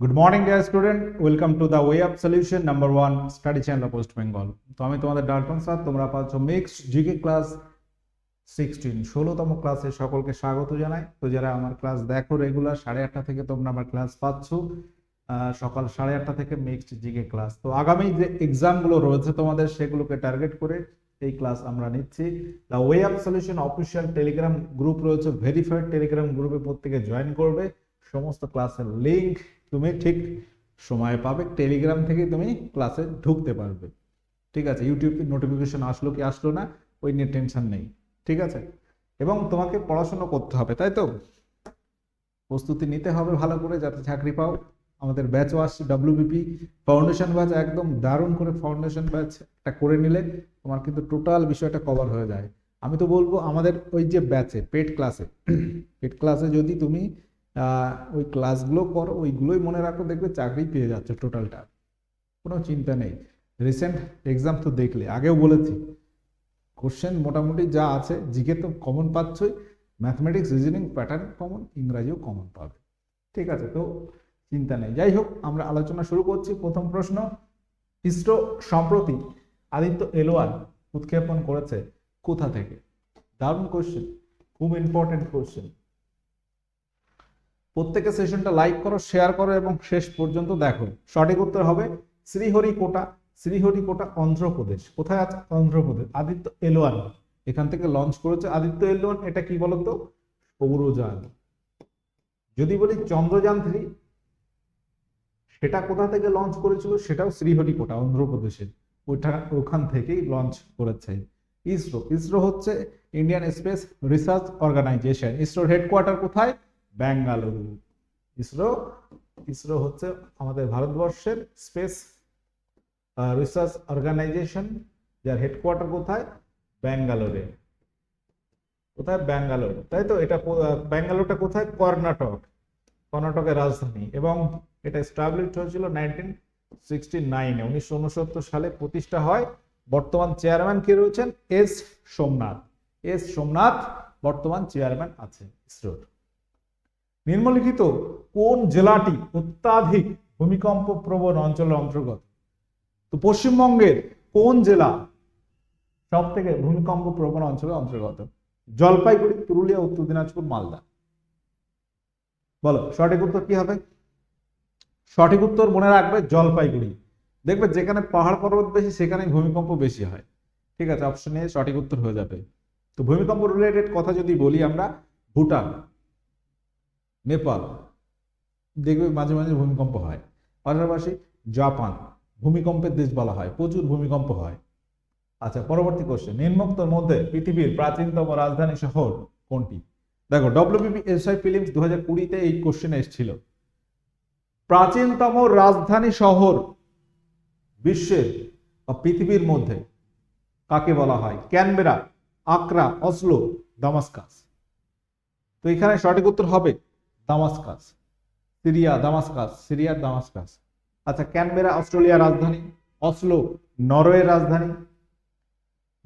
Good morning dear student welcome to the way of solution number one study channel West Bengal তো আমি তোমাদের Dalton sir, তোমরা পাচ্ছ mixed GK class sixteen ষোলোতম ক্লাসে সকলকে স্বাগত জানাই। তো যারা আমার ক্লাস দেখো রেগুলার সাড়ে আটটা থেকে তোমরা আমার ক্লাস পাচ্ছ। সকাল সাড়ে আটটা থেকে মিক্সড জিকে ক্লাস তো আগামী যে এক্সামগুলো রয়েছে তোমাদের, সেগুলোকে টার্গেট করে এই ক্লাস আমরা নিচ্ছি। The way of solution official telegram group রয়েছে ভেরিফাইড টেলিগ্রাম গ্রুপে প্রত্যেকে জয়েন করবে। সমস্ত ক্লাসের লিঙ্ক তুমি ঠিক সময়ে পাবে। টেলিগ্রাম থেকে তুমি ক্লাসে ঢুকতে পারবে। ঠিক আছে? ইউটিউব নোটিফিকেশন আসলো কি আসলো না, ওই নিয়ে টেনশন নেই। ঠিক আছে? এবং তোমাকে পড়াশোনা করতে হবে, তাই তো? প্রস্তুতি নিতে হবে ভালো করে, যাতে চাকরি পাও। আমাদের ব্যাচও আসছে ডাব্লিউবিপি ফাউন্ডেশন ব্যাচ একদম দারুণ করে ফাউন্ডেশন ব্যাচ একটা করে নিলে তোমার কিন্তু টোটাল বিষয়টা কভার হয়ে যায়। আমি তো বলব, আমাদের ওই যে ব্যাচে পেড ক্লাসে পেড ক্লাসে যদি তুমি ওই ক্লাসগুলো করো, ওইগুলোই মনে রাখো, দেখবে চাকরি পেয়ে যাচ্ছে টোটালটা কোনো চিন্তা নেই। রিসেন্ট এক্সাম তো দেখলে, আগেও বলেছি। কোশ্চেন মোটামুটি যা আছে, জিকে তো কমন পাচ্ছই ম্যাথমেটিক্স রিজনিং প্যাটার্ন কমন ইংরাজিও কমন পাবে। ঠিক আছে, তো চিন্তা নেই। যাই হোক, আমরা আলোচনা শুরু করছি। প্রথম প্রশ্ন ইসরো সম্প্রতি আদিত্য এলোয়ার উৎক্ষেপণ করেছে কোথা থেকে? দারুণ কোশ্চেন খুব ইম্পর্টেন্ট কোশ্চেন প্রত্যেকে সেশনটা লাইক করো শেয়ার করো এবং শেষ পর্যন্ত দেখো। সঠিক উত্তর হবে শ্রীহরিকোটা শ্রীহরিকোটা অন্ধ্রপ্রদেশ। কোথায় আছে? অন্ধ্রপ্রদেশ। আদিত্য এলোয়ান এখান থেকে লঞ্চ করেছে আদিত্য এলোয়ান এটা কি বলতো? সৌরযান যদি বলি চন্দ্রযান থ্রি সেটা কোথা থেকে লঞ্চ করেছিল? সেটাও শ্রীহরিকোটা অন্ধ্রপ্রদেশের ওইটা ওখান থেকেই লঞ্চ করেছে। ইসরো। ইসরো হচ্ছে ইন্ডিয়ান স্পেস রিসার্চ অর্গানাইজেশন ইসরোর হেডকোয়ার্টার কোথায়? ব্যাঙ্গালুরু। ইসরো ইসরো হচ্ছে আমাদের ভারতবর্ষের স্পেস রিসার্চ অর্গানাইজেশন যার হেডকোয়ার্টার কোথায়? ব্যাঙ্গালোরে। কোথায়? ব্যাঙ্গালোর। তাই তো? এটা ব্যাঙ্গালোরটা কোথায়? কর্ণাটক। কর্ণাটকের রাজধানী। এবং এটা স্টাবলিশ হয়েছিল নাইনটিন সিক্সটি নাইনে উনিশশো উনসত্তর সালে প্রতিষ্ঠা হয়। বর্তমান চেয়ারম্যান কে রয়েছেন? এস সোমনাথ। এস সোমনাথ বর্তমান চেয়ারম্যান আছে ইসরোর। নিম্নলিখিত কোন জেলাটি অত্যাধিক ভূমিকম্প প্রবণ অঞ্চলের অন্তর্গত? তো পশ্চিমবঙ্গের কোন জেলা সব থেকে ভূমিকম্প প্রবণ অঞ্চলের অন্তর্গত? জলপাইগুড়ি, পুরুলিয়া, উত্তর দিনাজপুর, মালদা। বলো, সঠিক উত্তর কি হবে? সঠিক উত্তর মনে রাখবে জলপাইগুড়ি। দেখবে যেখানে পাহাড় পর্বত বেশি সেখানে ভূমিকম্প বেশি হয়। ঠিক আছে অপশন এ সঠিক উত্তর হয়ে যাবে। তো ভূমিকম্প রিলেটেড কথা যদি বলি আমরা, ভুটান। নেপাল। দেখবে মাঝে মাঝে ভূমিকম্প হয়। পাশাপাশি জাপান, ভূমিকম্পের দেশ বলা হয়, প্রচুর ভূমিকম্প হয়। আচ্ছা পরবর্তী কোশ্চেন নিম্নোক্তর মধ্যে পৃথিবীর প্রাচীনতম রাজধানী শহর কোনটি? দেখো ডব্লিউবিপি এসআই ফিলিমস দু হাজার কুড়িতে এই কোশ্চেন এসেছিল। প্রাচীনতম রাজধানী শহর বিশ্বের বা পৃথিবীর মধ্যে কাকে বলা হয়? Canberra, Accra, Oslo, Damascus. তো এখানে সঠিক উত্তর হবে দামাস্কাস, সিরিয়া, দামাস্কাস সিরিয়ার দামাস্কাস। আচ্ছা ক্যানবেরা অস্ট্রেলিয়ার রাজধানী, অসলো নরওয়ের রাজধানী।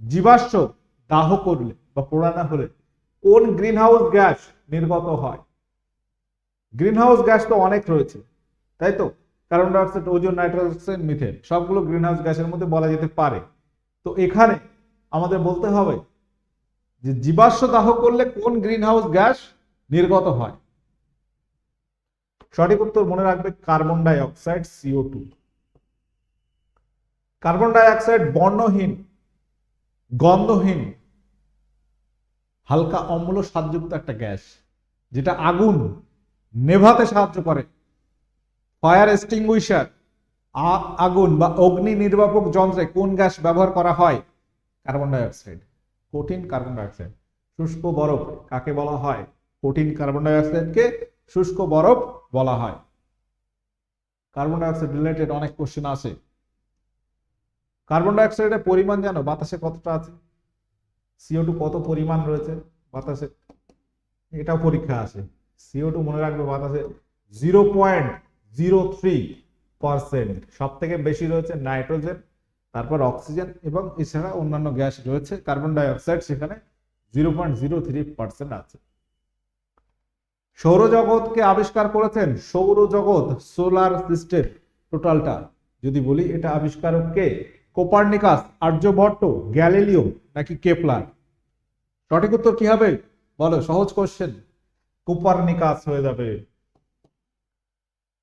জীবাশ্ম দাহ করলে বা পোড়ানো হলে কোন গ্রিনহাউস গ্যাস নির্গত হয়? গ্রিনহাউস গ্যাস তো অনেক রয়েছে, তাই তো? Carbon dioxide, ozone, nitrogen, methane, সবগুলো গ্রিনহাউস গ্যাসের মধ্যে বলা যেতে পারে। তো এখানে আমাদের বলতে হবে যে জীবাশ্ম দাহ করলে কোন গ্রিনহাউস গ্যাস নির্গত হয়? সঠিক উত্তর মনে রাখবে carbon dioxide CO two carbon dioxide বর্ণহীন, গন্ধহীন, হালকা অম্ল স্বাদযুক্ত একটা গ্যাস, যেটা আগুন, নেভাতে সাহায্য করে। ফায়ার এক্সটিংগুইশার আগুন বা অগ্নি নির্বাপক যন্ত্রে কোন গ্যাস ব্যবহার করা হয়? কার্বন ডাই অক্সাইড কঠিন কার্বন ডাই অক্সাইড শুষ্ক বরফ, কাকে বলা হয়? কঠিন কার্বন ডাই অক্সাইডকে শুষ্ক বরফ বলা হয়। কার্বন ডাইঅক্সাইড রিলেটেড অনেক কোশ্চেন আছে। কার্বন ডাই অক্সাইডের পরিমাণ জানো? বাতাসে কতটা আছে? সিও টু কত পরিমাণ রয়েছে বাতাসে? এটাও পরীক্ষা আছে। সিও টু মনে রাখবে বাতাসে zero point zero three percent সব থেকে বেশি রয়েছে নাইট্রোজেন, তারপর অক্সিজেন এবং এছাড়া অন্যান্য গ্যাস রয়েছে। কার্বন ডাই অক্সাইড সেখানে zero point zero three percent আছে। সৌরজগৎকে আবিষ্কার করেছেন সৌরজগৎ সোলার সিস্টেম টোটালটা যদি বলি, এটা আবিষ্কারক কে? কোপার্নিকাস, আর্যভট্ট, গ্যালিলিও নাকি কেপলার? সঠিক উত্তর কি হবে? বলো, সহজ কোশ্চেন কোপার্নিকাস হয়ে যাবে।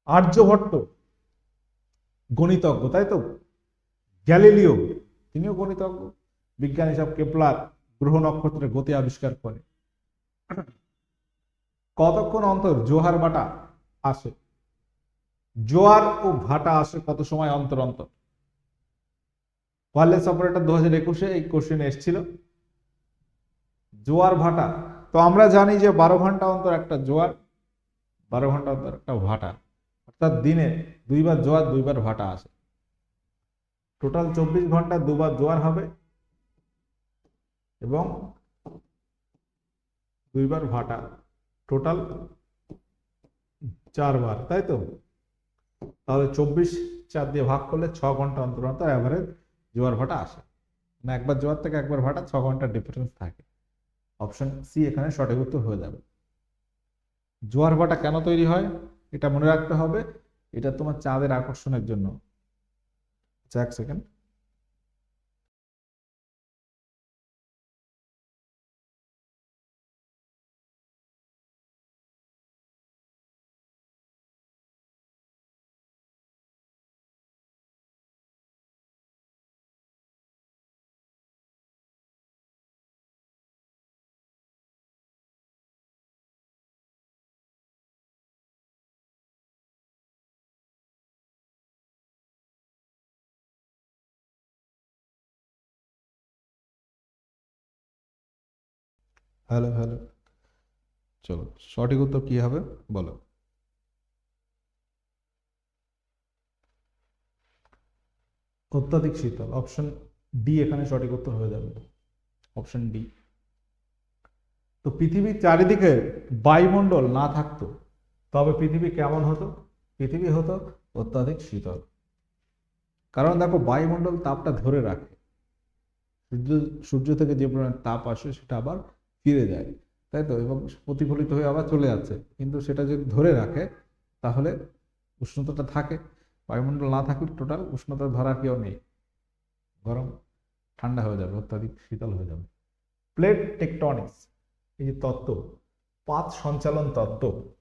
আর্যভট্ট, গণিতজ্ঞ, তাই তো? গ্যালিলিও, তিনিও গণিতজ্ঞ। বিজ্ঞানী সব কেপলার গ্রহ নক্ষত্রের গতি আবিষ্কার করে। কতক্ষণ অন্তর জোহার ভাটা আসে? জোয়ার ও ভাটা আসে কত সময় অন্তর অন্তর? ওয়ারলেস অপারেটর দু হাজার একুশে এই কোশ্চেন এসেছিল। জোয়ার ভাটা, তো আমরা জানি যে বারো ঘণ্টা অন্তর একটা জোয়ার, বারো ঘণ্টা অন্তর একটা ভাটা, অর্থাৎ দিনে দুইবার জোয়ার, দুইবার ভাটা আসে। টোটাল চব্বিশ ঘণ্টা দুবার জোয়ার হবে এবং দুইবার ভাটা টোটাল চারবার তাই তো? তাহলে চব্বিশ চার দিয়ে ভাগ করলে ছ ঘণ্টা অন্তর অন্তর অ্যাভারেজ জোয়ার ভাটা আসে। না একবার জোয়ার থেকে একবার ভাটা ছ ঘণ্টা ডিফারেন্স থাকে। অপশন সি এখানে সঠিক উত্তর হয়ে যাবে। জোয়ার ভাটা কেন তৈরি হয়? এটা মনে রাখতে হবে। এটা তোমার চাঁদের আকর্ষণের জন্য। আচ্ছা এক সেকেন্ড হ্যালো হ্যালো। চলো, সঠিক উত্তর কি হবে? বলো। অত্যাধিক শীতল অপশন ডি এখানে সঠিক উত্তর হয়ে যাবে। অপশন ডি তো পৃথিবীর চারিদিকে বায়ুমণ্ডল না থাকতো, তবে পৃথিবী কেমন হতো? পৃথিবী হতো অত্যাধিক শীতল। কারণ দেখো, বায়ুমণ্ডল তাপটা ধরে রাখে। সূর্য সূর্য থেকে যে পরিমাণ তাপ আসে, সেটা আবার ফিরে যায়। তাই তো? এবং প্রতিফলিত হয়ে আবার চলে যাচ্ছে। কিন্তু সেটা যদি ধরে রাখে, তাহলে উষ্ণতাটা থাকে। বায়ুমণ্ডল না থাকলে টোটাল উষ্ণতা ধরার কেউ নেই। গরম ঠান্ডা হয়ে যাবে, অত্যাধিক শীতল হয়ে যাবে। প্লেট টেকটনিক্স, এই যে তত্ত্ব পাত সঞ্চালন তত্ত্ব,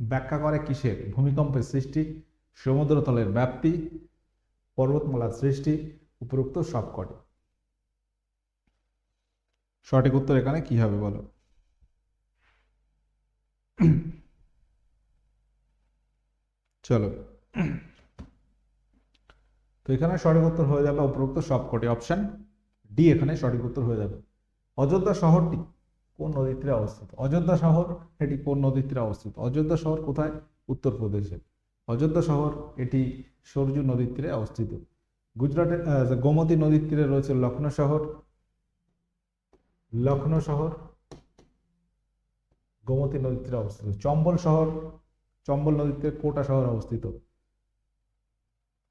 ব্যাখ্যা করে কিসের? ভূমিকম্পের সৃষ্টি, সমুদ্রতলের ব্যাপ্তি, পর্বতমালার সৃষ্টি, উপরোক্ত সবকটি। সঠিক উত্তর এখানে কি হবে বলো? চলো। তো এখানে সঠিক উত্তর হয়ে যাবে উপরোক্ত সবকটি অপশন ডি এখানে সঠিক উত্তর হয়ে যাবে। অযোধ্যা শহরটি কোন নদীর তীরে অবস্থিত? অযোধ্যা শহর, এটি কোন নদীর তীরে অবস্থিত? অযোধ্যা শহর কোথায়? উত্তরপ্রদেশে। অযোধ্যা শহর, এটি সরজু নদীর তীরে অবস্থিত। গুজরাটের গোমতী নদীর তীরে রয়েছে লখনৌ শহর। লখনৌ শহর, গোমতী নদীর তীরে অবস্থিত। চম্বল শহর, চম্বল নদীর তীরে কোটা শহর অবস্থিত।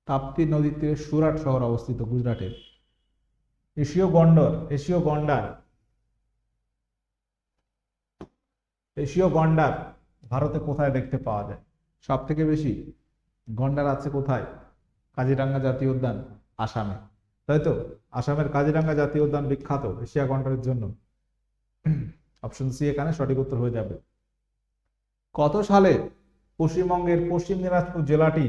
তাপ্তি নদীর তীরে সুরাট শহর অবস্থিত গুজরাটের। এশীয় গন্ডর, এশীয় গন্ডার এশীয় গন্ডার ভারতে কোথায় দেখতে পাওয়া যায়? সব থেকে বেশি গন্ডার আছে কোথায়? কাজিরাঙ্গা জাতীয় উদ্যান, আসামে। তাই তো? আসামের কাজিরাঙ্গা জাতীয় উদ্যান বিখ্যাত এশিয়া গন্ডারের জন্য। অপশন সি এখানে সঠিক উত্তর হয়ে যাবে। কত সালে পশ্চিমবঙ্গের পশ্চিম দিনাজপুর জেলাটি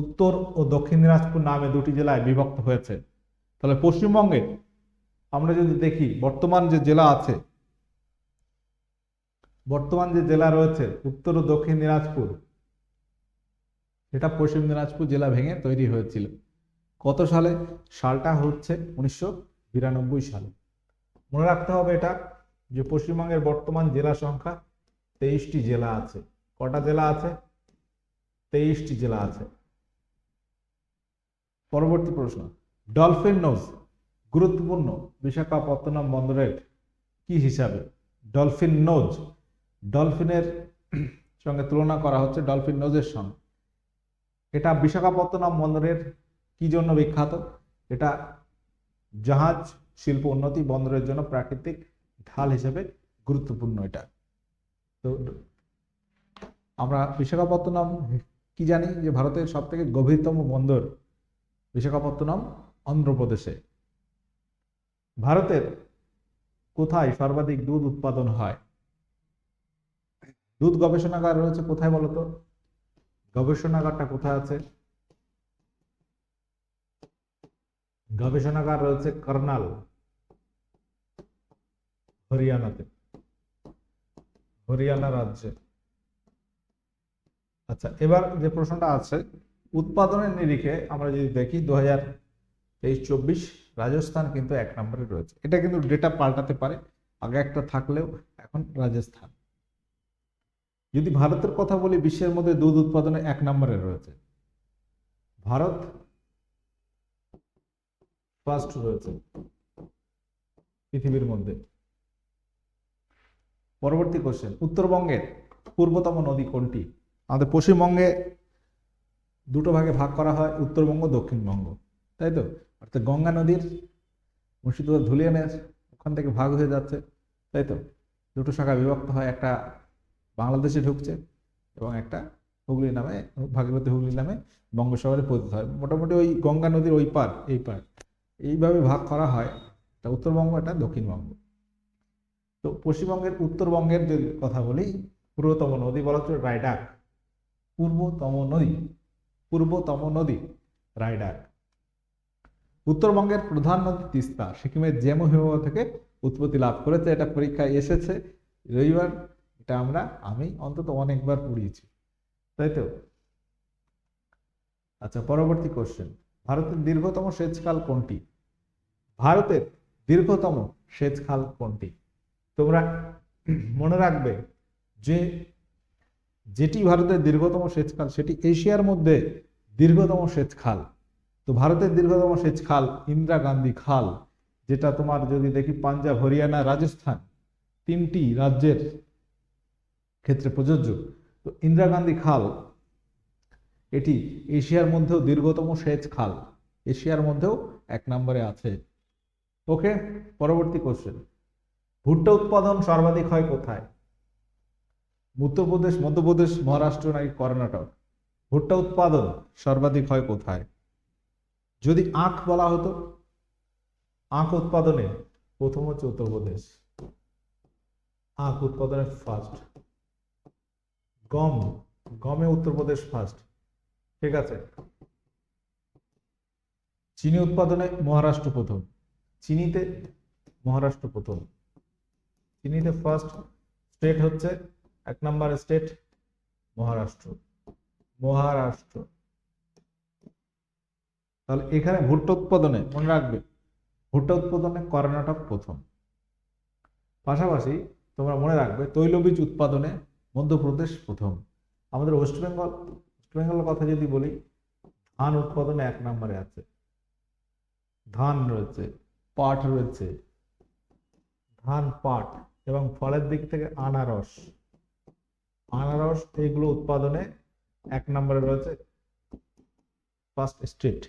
উত্তর ও দক্ষিণ দিনাজপুর নামে দুটি জেলায় বিভক্ত হয়েছে? তাহলে পশ্চিমবঙ্গে আমরা যদি দেখি, বর্তমান যে জেলা আছে, বর্তমান যে জেলা রয়েছে উত্তর ও দক্ষিণ দিনাজপুর, সেটা পশ্চিম দিনাজপুর জেলা ভেঙে তৈরি হয়েছিল। কত সালে? সালটা হচ্ছে উনিশশো বিরানব্বই সালে। মনে রাখতে হবে এটা যে পশ্চিমবঙ্গের বর্তমান জেলা সংখ্যা তেইশটি জেলা আছে। কটা জেলা আছে? তেইশটি জেলা আছে। পরবর্তী প্রশ্ন, ডলফিন নোজ গুরুত্বপূর্ণ বিশাখাপত্তনম বন্দরের কি হিসাবে? ডলফিন নোজ, ডলফিনের সঙ্গে তুলনা করা হচ্ছে ডলফিন নোজের সঙ্গে। এটা বিশাখাপত্তনম বন্দরের কি জন্য বিখ্যাত? এটা জাহাজ শিল্প উন্নতি বন্দরের জন্য প্রাকৃতিক ঢাল হিসেবে গুরুত্বপূর্ণ এটা। তো আমরা বিশাখাপত্তনম কি জানি যে ভারতের সব থেকে গভীরতম বন্দর বিশাখাপত্তনম, অন্ধ্রপ্রদেশে। ভারতের কোথায় সর্বাধিক দুধ উৎপাদন হয়? দুধ গবেষণাগার রয়েছে কোথায় বলতো? গবেষণাগারটা কোথায় আছে? গবেষণাগার রয়েছে কর্নাল, হরিয়ানাতে, হরিয়ানা রাজ্যে। আচ্ছা এবার যে প্রশ্নটা আছে, উৎপাদনের নিরিখে আমরা যদি দেখি দু হাজার তেইশ চব্বিশ, রাজস্থান কিন্তু এক নম্বরে রয়েছে। এটা কিন্তু ডেটা পাল্টাতে পারে, আগে একটা থাকলেও এখন রাজস্থান। যদি ভারতের কথা বলি, বিশ্বের মধ্যে দুধ উৎপাদনে এক নম্বরে রয়েছে। ভারত ফার্স্ট রয়েছে পৃথিবীর মধ্যে। পরবর্তী কোশ্চেন উত্তরবঙ্গের পূর্বতম নদী কোনটি? আমাদের পশ্চিমবঙ্গে দুটো ভাগে ভাগ করা হয়, উত্তরবঙ্গ, দক্ষিণবঙ্গ। তাই তো? অর্থাৎ গঙ্গা নদীর মুর্শিদাবাদ ধুলিয়ানের ওখান থেকে ভাগ হয়ে যাচ্ছে। তাই তো? দুটো শাখা বিভক্ত হয়, একটা বাংলাদেশে ঢুকছে এবং একটা হুগলি নামে, ভাগীরথী হুগলি নামে বঙ্গোসাগরে পতিত হয়। মোটামুটি ওই গঙ্গা নদীর ওই পার, এই পার। এইভাবে ভাগ করা হয় এটা উত্তরবঙ্গ এটা দক্ষিণবঙ্গ। তো পশ্চিমবঙ্গের উত্তরবঙ্গের যদি কথা বলি, পূর্বতম নদী বলা হচ্ছে রায়ডাক, পূর্বতম নদী পূর্বতম নদী রায়ডাক। উত্তরবঙ্গের প্রধান নদী তিস্তা, সিকিমের জেমু হিমবাহ থেকে উৎপত্তি লাভ করেছে, এটা পরীক্ষায় এসেছে। রবিবার এটা আমরা, আমি অন্তত অনেকবার পড়িয়েছি, তাই তো? আচ্ছা পরবর্তী কোশ্চেন ভারতের দীর্ঘতম সেচখাল কোনটি? ভারতের দীর্ঘতম সেচখাল কোনটি? তোমরা মনে রাখবে যে যেটি ভারতের দীর্ঘতম সেচখাল, সেটি এশিয়ার মধ্যে দীর্ঘতম সেচখাল। তো ভারতের দীর্ঘতম সেচখাল ইন্দিরা গান্ধী খাল, যেটা তোমার যদি দেখি পাঞ্জাব, হরিয়ানা, রাজস্থান, তিনটি রাজ্যের ক্ষেত্রে প্রযোজ্য। তো ইন্দিরা গান্ধী খাল এটি এশিয়ার মধ্যেও দীর্ঘতম সেচ খাল। এশিয়ার মধ্যেও এক নম্বরে আছে। ওকে, পরবর্তী কোশ্চেন ভুট্টা উৎপাদন সর্বাধিক হয় কোথায়? উত্তরপ্রদেশ, মধ্যপ্রদেশ, মহারাষ্ট্র নাকি কর্ণাটক? ভুট্টা উৎপাদন সর্বাধিক হয় কোথায়? যদি আখ বলা হতো, আখ উৎপাদনে প্রথম হচ্ছে উত্তরপ্রদেশ। আখ উৎপাদনে ফার্স্ট গম, গমে উত্তরপ্রদেশ ফার্স্ট ঠিক আছে। চিনি উৎপাদনে মহারাষ্ট্র প্রথম। চিনিতে মহারাষ্ট্র প্রথম। চিনিতে ফার্স্ট স্টেট হচ্ছে, এক নম্বর স্টেট মহারাষ্ট্র। মহারাষ্ট্র। তাহলে এখানে ভুট্টা উৎপাদনে মনে রাখবে, ভুট্টা উৎপাদনে কর্ণাটক প্রথম। পাশাপাশি তোমরা মনে রাখবে, তৈলবীজ উৎপাদনে মধ্যপ্রদেশ প্রথম। আমাদের ওয়েস্ট বেঙ্গল বেঙ্গলের কথা যদি বলি, ধান উৎপাদনে এক নম্বরে আছে। ধান রয়েছে, পাট রয়েছে, ধান, পাট এবং ফলের দিক থেকে আনারস। আনারস এইগুলো উৎপাদনে এক নম্বরে রয়েছে ফার্স্ট স্টেট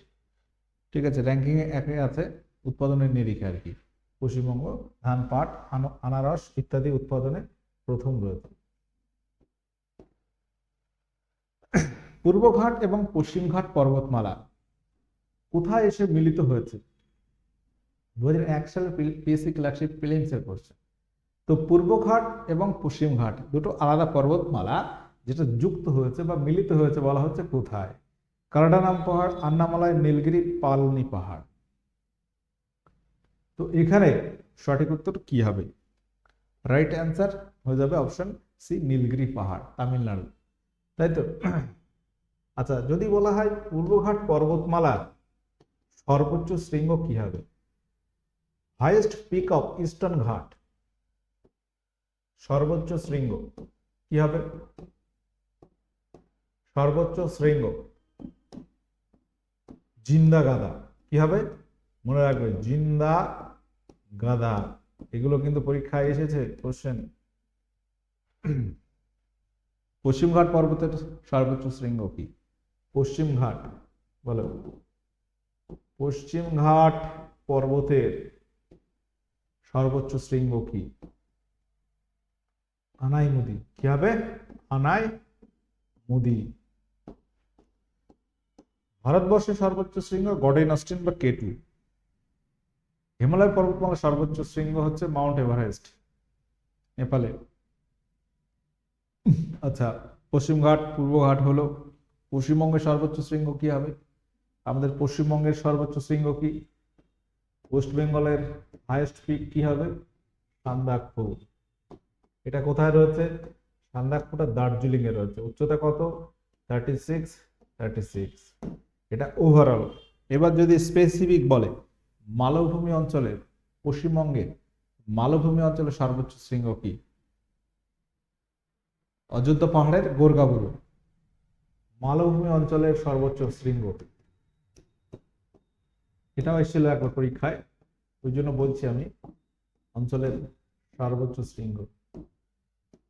ঠিক আছে র্যাঙ্কিং এ একে আছে, উৎপাদনের নিরিখে আর কি। পশ্চিমবঙ্গ, ধান, পাট, আন- আনারস ইত্যাদি উৎপাদনে প্রথম রয়েছে। পূর্বঘাট এবং পশ্চিমঘাট পর্বতমালা কোথায় এসে মিলিত হয়েছে? দু এক সালের পিএসসি ক্লাসিক প্রিলিমসের কোশ্চেন তো পূর্বঘাট এবং পশ্চিমঘাট দুটো আলাদা পর্বতমালা যেটা যুক্ত হয়েছে বা মিলিত হয়েছে বলা হচ্ছে কোথায়? কারাডানাম পাহাড়, আন্নামালয়, নীলগিরি, পালনি পাহাড়। তো এখানে সঠিক উত্তর কি হবে? রাইট অ্যান্সার হয়ে যাবে অপশন সি, নীলগিরি পাহাড়, তামিলনাড়ু। তাই তো? আচ্ছা যদি বলা হয় পূর্বঘাট পর্বতমালার সর্বোচ্চ শৃঙ্গ কি হবে? হাইয়েস্ট পিক অফ ইস্টার্ন ঘাট সর্বোচ্চ শৃঙ্গ কি হবে? সর্বোচ্চ শৃঙ্গ জিন্দা গাদা কি হবে? মনে রাখবে জিন্দা গাদা এগুলো কিন্তু পরীক্ষায় এসেছে কোশ্চেন পশ্চিমঘাট পর্বতের সর্বোচ্চ শৃঙ্গ কি? পশ্চিমঘাট বলো। পশ্চিমঘাট পর্বতের সর্বোচ্চ শৃঙ্গ কি? আনাই মুদি। কি হবে? আনাই মুদি। ভারতবর্ষের সর্বোচ্চ শৃঙ্গ গডেন অস্টিন বা কেটু হিমালয় পর্বতমালার সর্বোচ্চ শৃঙ্গ হচ্ছে মাউন্ট এভারেস্ট, নেপালে। আচ্ছা পশ্চিমঘাট পূর্বঘাট হলো পশ্চিমবঙ্গের সর্বোচ্চ শৃঙ্গ কি হবে? আমাদের পশ্চিমবঙ্গের সর্বোচ্চ শৃঙ্গ কি? ওয়েস্ট বেঙ্গলের হাইয়েস্ট পিক কি হবে? সান্দাকফু এটা কোথায় রয়েছে? সান্দাকফুটা দার্জিলিং এ রয়েছে। উচ্চতা কত? থার্টি সিক্স থার্টি সিক্স এটা ওভারঅল এবার যদি স্পেসিফিক বলে, মালভূমি অঞ্চলের, পশ্চিমবঙ্গে মালভূমি অঞ্চলের সর্বোচ্চ শৃঙ্গ কি? অযোধ্যা পাহাড়ের গোরগাবুরু মালভূমি অঞ্চলের সর্বোচ্চ শৃঙ্গ। এটাও এসেছিল একবার পরীক্ষায়, ওই জন্য বলছি আমি, অঞ্চলের সর্বোচ্চ শৃঙ্গ।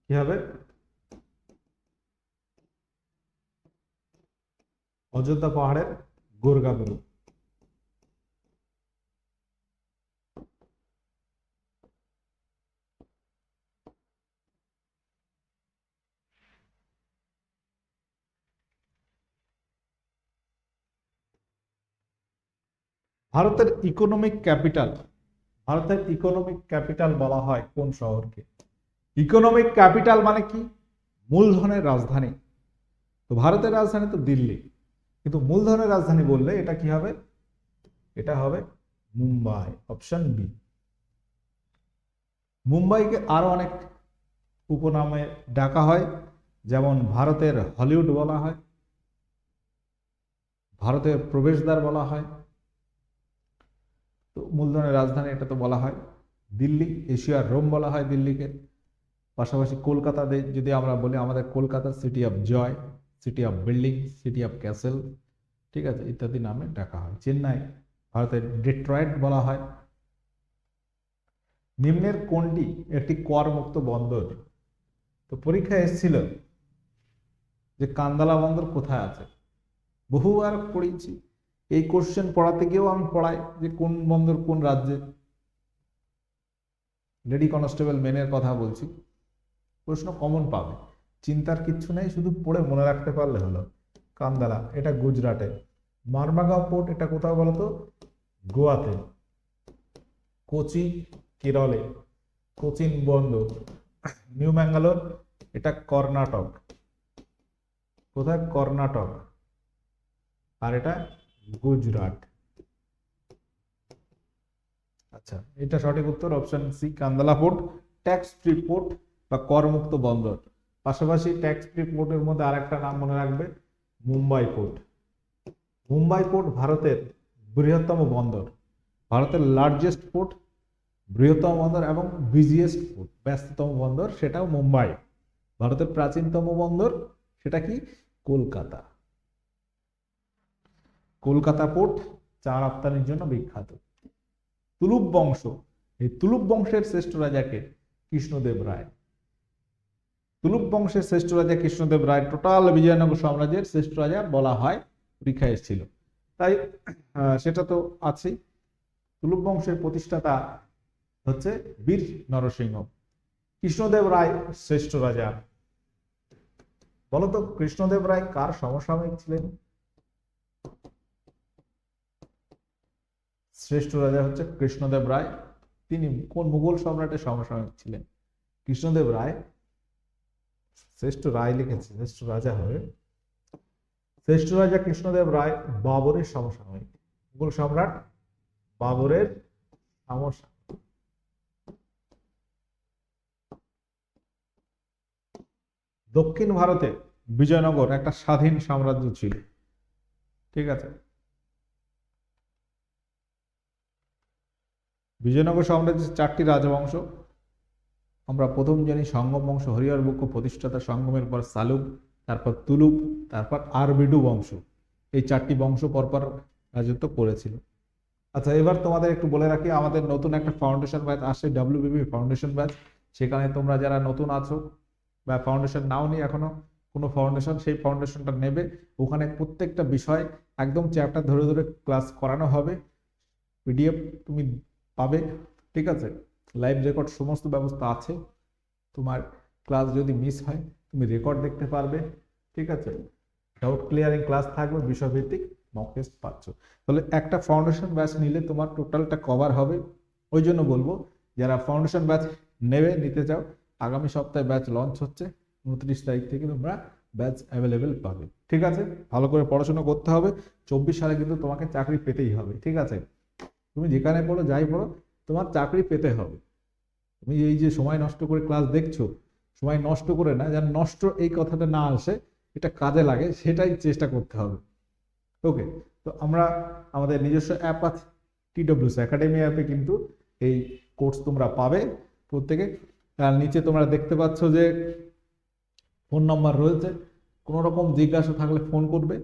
কি হবে? অযোধ্যা পাহাড়ের গোরগা গোরগাবুরু ভারতের ইকোনমিক ক্যাপিটাল ভারতের ইকোনমিক ক্যাপিটাল বলা হয় কোন শহরকে? ইকোনমিক ক্যাপিটাল মানে কি? মূলধনের রাজধানী। তো ভারতের রাজধানী তো দিল্লি। কিন্তু মূলধনের রাজধানী বললে এটা কি হবে? এটা হবে মুম্বাই অপশন বি মুম্বাইকে আরও অনেক উপনামে ডাকা হয়, যেমন ভারতের হলিউড বলা হয়, ভারতের প্রবেশদ্বার বলা হয় তো মূলধনের রাজধানী এটা তো বলা হয়। দিল্লি, এশিয়ার রোম বলা হয় দিল্লিকে। পাশাপাশি কলকাতা যদি আমরা বলি, আমাদের Kolkata city of joy city of building city of castle ঠিক আছে, ইত্যাদি নামে ডাকা হয়। চেন্নাই, ভারতের ডেট্রয়েট বলা হয়। নিম্নের কোনটি? একটি করমুক্ত বন্দর। তো পরীক্ষায় এসেছিল যে কান্দালা বন্দর কোথায় আছে? বহুবার পড়িয়েছি এই কোশ্চেন পড়াতে গিয়েও আমি পড়াই যে কোন বন্দর কোন রাজ্যে। লেডি কনস্টেবল মেনের কথা বলছি। প্রশ্ন কমন পাবে। চিন্তার কিচ্ছু নেই, শুধু পড়ে মনে রাখতে পারলে হলো। কান্দালা, এটা গুজরাটে। মারমাগাঁও পোর্ট এটা কোথাও বলতো? গোয়াতে। কোচি, কেরলে। কোচিন বন্দর। নিউ ম্যাঙ্গালোর, এটা কর্ণাটক। কোথায়? কর্ণাটক। আর এটা গুজরাট। আচ্ছা। এটা সঠিক উত্তর option C Kandla port tax free port বা করমুক্ত বন্দর। পাশাপাশি ট্যাক্স ফ্রি পোর্টের মধ্যে আরেকটা নাম মনে রাখবে মুম্বাই পোর্ট মুম্বাই পোর্ট ভারতের বৃহত্তম বন্দর। ভারতের লার্জেস্ট পোর্ট বৃহত্তম বন্দর এবং বিজিয়েস্ট পোর্ট ব্যস্ততম বন্দর সেটাও মুম্বাই। ভারতের প্রাচীনতম বন্দর সেটা কি? কলকাতা। কলকাতা পোর্ট চা রপ্তানির জন্য বিখ্যাত। তুলুপ বংশ, এই তুলুপ বংশের শ্রেষ্ঠ রাজাকে কৃষ্ণদেব রায়। তুলুপ বংশের শ্রেষ্ঠ রাজা কৃষ্ণদেব রায়, টোটাল বিজয়নগর সাম্রাজ্যের শ্রেষ্ঠ রাজা বলা হয় পরীক্ষায় এসেছিল। তাই সেটা তো আছেই। তুলুপ বংশের প্রতিষ্ঠাতা হচ্ছে বীর নরসিংহ। কৃষ্ণদেব রায় শ্রেষ্ঠ রাজা। বলতো কৃষ্ণদেব রায় কার সমসাময়িক ছিলেন? শ্রেষ্ঠ রাজা হচ্ছে কৃষ্ণদেব রায়। তিনি কোন মুঘল সম্রাটের সমসাময়িক ছিলেন? কৃষ্ণদেব রায় শ্রেষ্ঠ রায় লিখেছে, শ্রেষ্ঠ রাজা হয়ে। শ্রেষ্ঠ রাজা কৃষ্ণদেব রায় বাবরের সমসাময়িক। মুঘল সম্রাট বাবরের সমসাময়িক। দক্ষিণ ভারতে বিজয়নগর একটা স্বাধীন সাম্রাজ্য ছিল। ঠিক আছে? বিজয়নগর সাম্রাজ্যের চারটি রাজবংশ। আমরা প্রথম জানি সঙ্গম বংশ, হরিহর বুক্ষ প্রতিষ্ঠাতা সঙ্গমের পর সালুব, তারপর তুলুপ, তারপর আরবিডু বংশ। এই চারটি বংশ পরপর রাজত্ব করেছিল। আচ্ছা এবার তোমাদের একটু বলে রাখি, আমাদের নতুন একটা ফাউন্ডেশন ব্যাচ আসছে ডাব্লিউবিবি ফাউন্ডেশন ব্যাচ সেখানে তোমরা যারা নতুন আছো বা ফাউন্ডেশন নাও নি এখনও, কোনো ফাউন্ডেশন সেই ফাউন্ডেশনটা নেবে। ওখানে প্রত্যেকটা বিষয় একদম চ্যাপ্টার ধরে ধরে ক্লাস করানো হবে। পিডিএফ তুমি পাবে, ঠিক আছে? লাইভ রেকর্ড সমস্ত ব্যবস্থা আছে। তোমার ক্লাস যদি মিস হয়, তুমি রেকর্ড দেখতে পারবে, ঠিক আছে? ডাউট ক্লিয়ারিং ক্লাস থাকবে, বিষয়ভিত্তিক মক টেস্ট পাচ্ছ। তাহলে একটা ফাউন্ডেশন ব্যাচ নিলে তোমার টোটালটা কভার হবে। ওই জন্য বলব, যারা ফাউন্ডেশন ব্যাচ নেবে, নিতে চাও, আগামী সপ্তাহে ব্যাচ লঞ্চ হচ্ছে, উনত্রিশ তারিখ থেকে তোমরা ব্যাচ অ্যাভেলেবেল পাবে। ঠিক আছে? ভালো করে পড়াশোনা করতে হবে। চব্বিশ সালে কিন্তু তোমাকে চাকরি পেতেই হবে, ঠিক আছে? তুমি যেখানে পড়ো, যাই পড়ো, তোমার চাকরি পেতে হবে। তুমি এই যে সময় নষ্ট করে ক্লাস দেখছ, সময় নষ্ট করে না, যেন নষ্ট এই কথাটা না আসে, এটা কাজে লাগে, সেটাই চেষ্টা করতে হবে। ওকে তো আমরা আমাদের নিজস্ব অ্যাপ আছে টিডব্লিউস একাডেমি অ্যাপে কিন্তু এই কোর্স তোমরা পাবে প্রত্যেকে। আর নিচে তোমরা দেখতে পাচ্ছ যে ফোন নাম্বার রয়েছে। কোনো রকম জিজ্ঞাসা থাকলে ফোন করবে।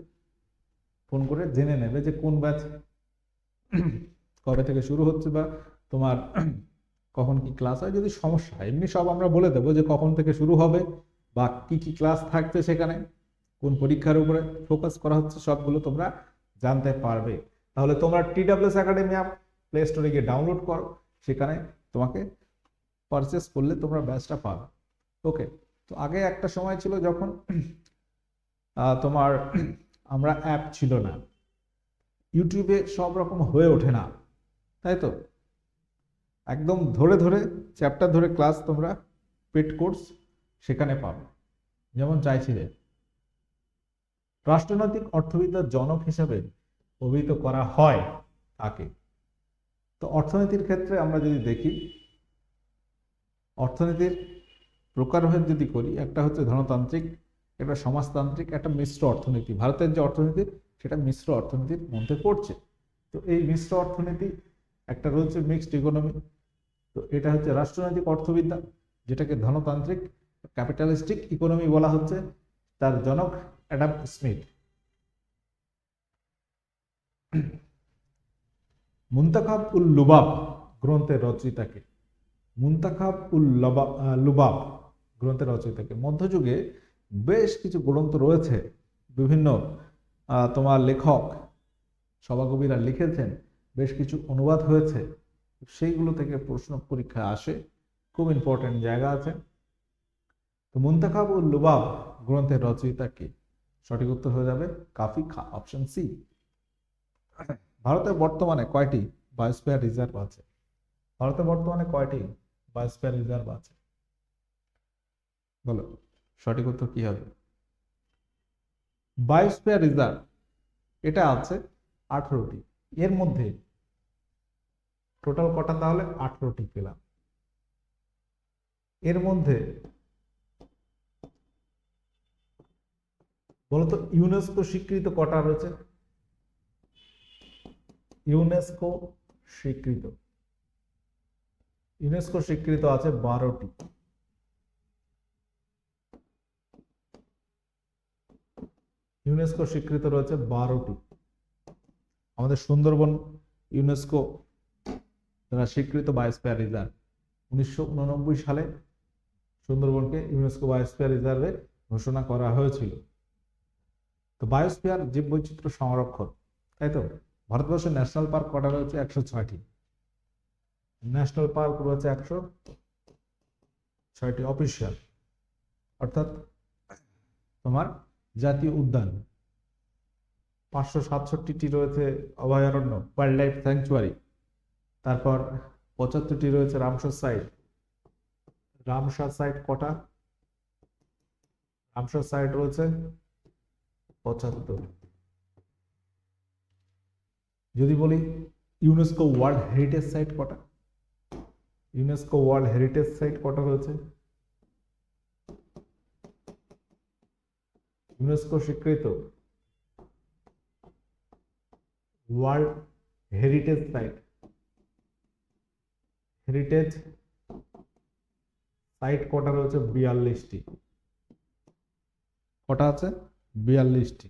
ফোন করে জেনে নেবে যে কোন ব্যাচ কবে থেকে শুরু হচ্ছে বা তোমার কখন কি ক্লাস হয়, যদি সমস্যা হয়, এমনি সব আমরা বলে দেবো যে কখন থেকে শুরু হবে বা কি কি ক্লাস থাকছে সেখানে, কোন পরীক্ষার উপরে ফোকাস করা হচ্ছে, সবগুলো তোমরা জানতে পারবে। তাহলে তোমরা T TWS academy app play স্টোরে গিয়ে ডাউনলোড করো, সেখানে তোমাকে পারচেস করলে তোমরা ব্যাচটা পাবে। ওকে তো আগে একটা সময় ছিল যখন তোমার আমরা অ্যাপ ছিল না। ইউটিউবে সব রকম হয়ে ওঠে না। তাই তো? একদম ধরে ধরে চ্যাপ্টার ধরে ক্লাস তোমরা পেট কোর্স সেখানে পাবে। যেমন চাইছিলে। রাষ্ট্রনৈতিক অর্থবিদ্যার জনক হিসাবে অভিহিত করা হয় তাকে। তো অর্থনীতির ক্ষেত্রে আমরা যদি দেখি, অর্থনীতির প্রকারভেদ যদি করি, একটা হচ্ছে ধনতান্ত্রিক, একটা সমাজতান্ত্রিক, একটা মিশ্র অর্থনীতি। ভারতের যে অর্থনীতি, সেটা মিশ্র অর্থনীতির মধ্যে পড়ছে। তো এই মিশ্র অর্থনীতি একটা রয়েছে মিক্সড ইকোনমি তো এটা হচ্ছে রাষ্ট্রনৈতিক অর্থবিদ্যা, যেটাকে ধনতান্ত্রিক ক্যাপিটালিস্টিক ইকোনমি বলা হচ্ছে, তার জনক অ্যাডাম স্মিথ। মুন্তাখাব উল লুবাব গ্রন্থের রচয়িতাকে, মুন্তাখাব উল লবা- লুবাব গ্রন্থের রচয়িতাকে। মধ্যযুগে বেশ কিছু গ্রন্থ রয়েছে, বিভিন্ন তোমার লেখক সভাকবিরা লিখেছেন বেশ কিছু অনুবাদ হয়েছে। সেইগুলো থেকে প্রশ্ন পরীক্ষা আসে। খুব ইম্পর্টেন্ট জায়গা আছে। তো মুন্তাখাব উল লুবাব গ্রন্থের রচয়িতা কে? সঠিক উত্তর হয়ে যাবে কাফি খা অপশন সি ভারতের বর্তমানে কয়টি বায়োস্ফিয়ার রিজার্ভ আছে? ভারতে বর্তমানে কয়টি বায়োস্ফিয়ার রিজার্ভ আছে? বলো, সঠিক উত্তর কি হবে? বায়োস্ফিয়ার রিজার্ভ এটা আছে আঠারোটি। এর মধ্যে টোটাল কটা তাহলে? আঠেরোটি পেলাম। এর মধ্যে বলতো ইউনেস্কো স্বীকৃত কটা রয়েছে? ইউনেস্কো স্বীকৃত। ইউনেস্কো স্বীকৃত আছে বারোটি। ইউনেস্কো স্বীকৃত রয়েছে বারোটি। আমাদের সুন্দরবন ইউনেস্কো যারা স্বীকৃত বায়োস্ফিয়ার রিজার্ভ উনিশশো উননব্বই সালে সুন্দরবনকে ইউনেস্কো বায়োস্ফিয়ার রিজার্ভে ঘোষণা করা হয়েছিল। তো বায়োস্ফিয়ার জীববৈচিত্র্য সংরক্ষণ, তাই তো? ভারতবর্ষের ন্যাশনাল পার্ক কটা রয়েছে? একশো ছয়টি। ন্যাশনাল পার্ক রয়েছে একশো ছয়টি অফিসিয়াল অর্থাৎ তোমার জাতীয় উদ্যান। পাঁচশো সাতষট্টিটি রয়েছে অভয়ারণ্য ওয়াইল্ড লাইফ স্যাংচুয়ারি তারপর পঁচাত্তরটি রয়েছে রামসর সাইট রামসার সাইট কটা? রামসার সাইট রয়েছে পঁচাত্তর। যদি বলি ইউনেস্কো ওয়ার্ল্ড হেরিটেজ সাইট কটা? ইউনেস্কো ওয়ার্ল্ড হেরিটেজ সাইট কটা রয়েছে? ইউনেস্কো স্বীকৃত world heritage site heritage site কটা রয়েছে? বিয়াল্লিশটি। কটা আছে? বিয়াল্লিশটি।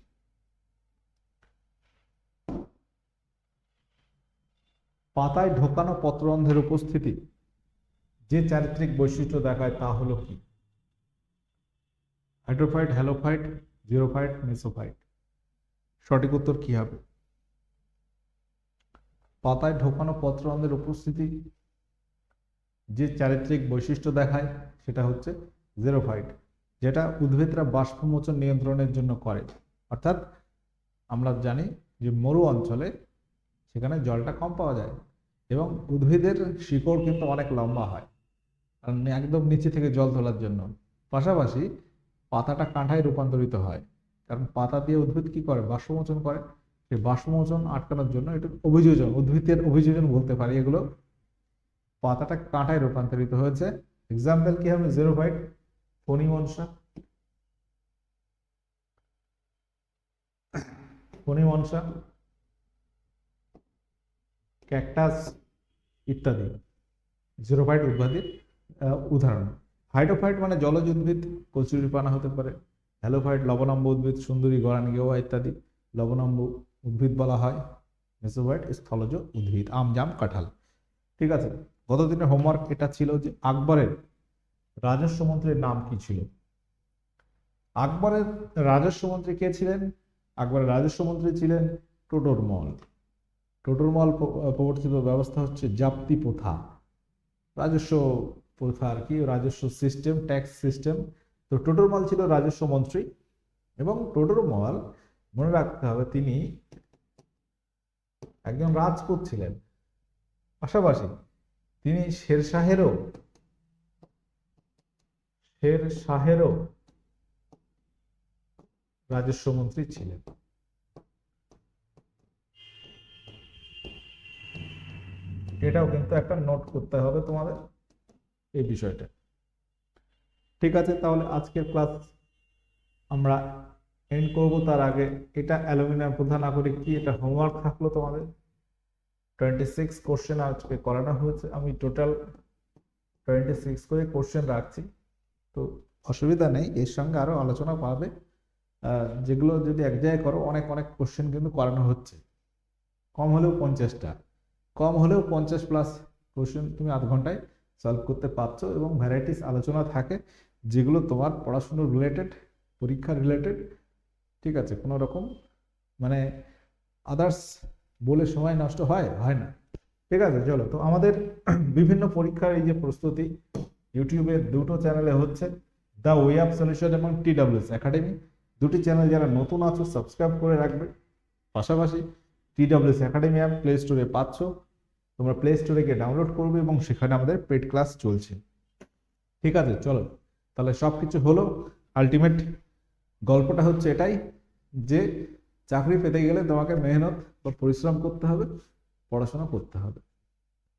পাতায় ঢোকানো পত্ররন্ধ্রের উপস্থিতি, যে চারিত্রিক বৈশিষ্ট্য দেখায় তা হলো কি? Hydrophyte, halophyte, xerophyte, mesophyte. সঠিক উত্তর কি হবে? পাতায় ঢোকানো পত্ররন্ধ্রের উপস্থিতি যে চারিত্রিক বৈশিষ্ট্য দেখায় সেটা হচ্ছে জেরোফাইট যেটা উদ্ভিদরা বাষ্পমোচন নিয়ন্ত্রণের জন্য করে। অর্থাৎ আমরা জানি যে মরু অঞ্চলে সেখানে জলটা কম পাওয়া যায় এবং উদ্ভিদের শিকড় কিন্তু অনেক লম্বা হয়, কারণ একদম নিচে থেকে জল তোলার জন্য। পাশাপাশি পাতাটা কাঁঠায় রূপান্তরিত হয়, কারণ পাতা দিয়ে উদ্ভিদ কি করে? বাষ্পমোচন করে। সেই বাষ্পমোচন আটকানোর জন্য এটা অভিযোজন, উদ্ভিদের অভিযোজন বলতে পারি এগুলো। পাতাটা কাঁটায় রূপান্তরিত হয়েছে। এক্সাম্পল কি হবে? জিরো ফাইট ফণিমনসা ফণিমনসা ক্যাকটাস ইত্যাদি। জিরোফাইট উদ্ভিদের উদাহরণ। হাইড্রোফাইট মানে জলজ উদ্ভিদ কচুরিপানা হতে পারে। হ্যালোফাইট, লবণাম্ব উদ্ভিদ, সুন্দরী গরান গেওয়া ইত্যাদি। লবণাম্ব উদ্ভিদ বলা হয়। মেসোফাইট স্থলজ উদ্ভিদ আম জাম কাঁঠাল। ঠিক আছে? গত দিনের হোমওয়ার্ক এটা ছিল যে আকবরের রাজস্ব মন্ত্রীর নাম কি ছিল? আকবরের রাজস্ব মন্ত্রী কে ছিলেন? আকবরের রাজস্ব মন্ত্রী ছিলেন টোটরমল টোটরমল প্রবর্তিত ব্যবস্থা হচ্ছে জাপ্তি প্রথা। রাজস্ব প্রথা আর কি, রাজস্ব সিস্টেম ট্যাক্স সিস্টেম তো টোটরমল ছিল রাজস্ব মন্ত্রী এবং টোটরমল মনে রাখতে হবে তিনি একজন রাজপুত ছিলেন। পাশাপাশি তিনি শেরশাহেরও? শের শাহেরও রাজস্ব মন্ত্রী ছিলেন। এটাও কিন্তু একটা নোট করতে হবে তোমাদের এই বিষয়টা। ঠিক আছে, তাহলে আজকের ক্লাস আমরা এন্ড করব। তার আগে এটা অ্যালুমিনিয়াম প্রধান নাগরিক কি? এটা হোমওয়ার্ক থাকল তোমাদের। টোয়েন্টি সিক্স কোশ্চেন আজকে করানো হয়েছে। আমি টোটাল টোয়েন্টি সিক্স করে কোশ্চেন রাখছি। তো অসুবিধা নেই, এর সঙ্গে আরও আলোচনা পাবে। যেগুলো যদি এক জায়গায় করো, অনেক অনেক কোশ্চেন কিন্তু করানো হচ্ছে। কম হলেও পঞ্চাশটা। কম হলেও পঞ্চাশ প্লাস কোশ্চেন তুমি আধ ঘন্টায় সলভ করতে পারছ এবং ভ্যারাইটিস আলোচনা থাকে, যেগুলো তোমার পড়াশুনো রিলেটেড পরীক্ষা রিলেটেড ঠিক আছে? কোনো রকম মানে আদার্স বলে সময় নষ্ট হয়? হয় না। ঠিক আছে, চলো। তো আমাদের বিভিন্ন পরীক্ষার এই যে প্রস্তুতি ইউটিউবের দুটো চ্যানেলে হচ্ছে দ্য ওয়ে অফ সলিউশন এবং টি টিডাব্লিউএস একাডেমি দুটি চ্যানেল যারা নতুন আছো সাবস্ক্রাইব করে রাখবে। পাশাপাশি T TWS academy app play স্টোরে পাচ্ছ। তোমরা প্লে স্টোরে গিয়ে ডাউনলোড করবে এবং সেখানে আমাদের পেড ক্লাস চলছে। ঠিক আছে, চলো। তাহলে সব কিছু হলো। আলটিমেট গল্পটা হচ্ছে এটাই যে, চাকরি পেতে গেলে তোমাকে মেহনত বা পরিশ্রম করতে হবে, পড়াশোনা করতে হবে।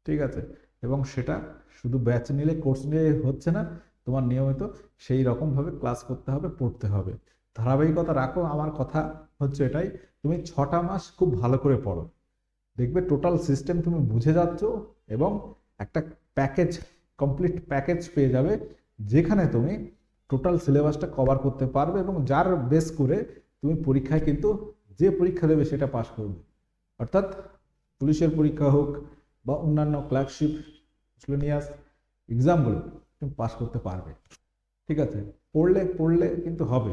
ঠিক আছে? এবং সেটা শুধু ব্যাচ নিলে, কোর্স নিলে হচ্ছে না, তোমার নিয়মিত সেই রকমভাবে ক্লাস করতে হবে, পড়তে হবে। ধারাবাহিকতা রাখো, আমার কথা হচ্ছে এটাই, তুমি ছটা মাস খুব ভালো করে পড়ো। দেখবে টোটাল সিস্টেম তুমি বুঝে যাচ্ছ এবং একটা প্যাকেজ কমপ্লিট প্যাকেজ পেয়ে যাবে, যেখানে তুমি টোটাল সিলেবাসটা কভার করতে পারবে এবং যার বেস করে তুমি পরীক্ষায় কিন্তু যে পরীক্ষা দেবে সেটা পাশ করবে। অর্থাৎ পুলিশের পরীক্ষা হোক বা অন্যান্য ক্লার্কশিপ মিসলেনিয়াস এক্সামগুলো তুমি পাশ করতে পারবে। ঠিক আছে? পড়লে পড়লে কিন্তু হবে।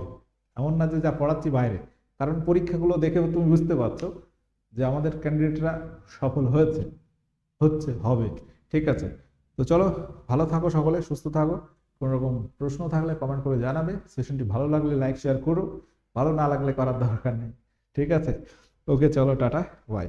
এমন না যে যা পড়াচ্ছি বাইরে। কারণ পরীক্ষাগুলো দেখে তুমি বুঝতে পারছ যে আমাদের ক্যান্ডিডেটরা সফল হয়েছে, হচ্ছে, হবে। ঠিক আছে? তো চলো, ভালো থাকো সকলে, সুস্থ থাকো। কোনো রকম প্রশ্ন থাকলে কমেন্ট করে জানাবে। সেশনটি ভালো লাগলে লাইক শেয়ার করো। ভালো না লাগলে করার দরকার নেই। ঠিক আছে? ওকে চলো টাটা। বাই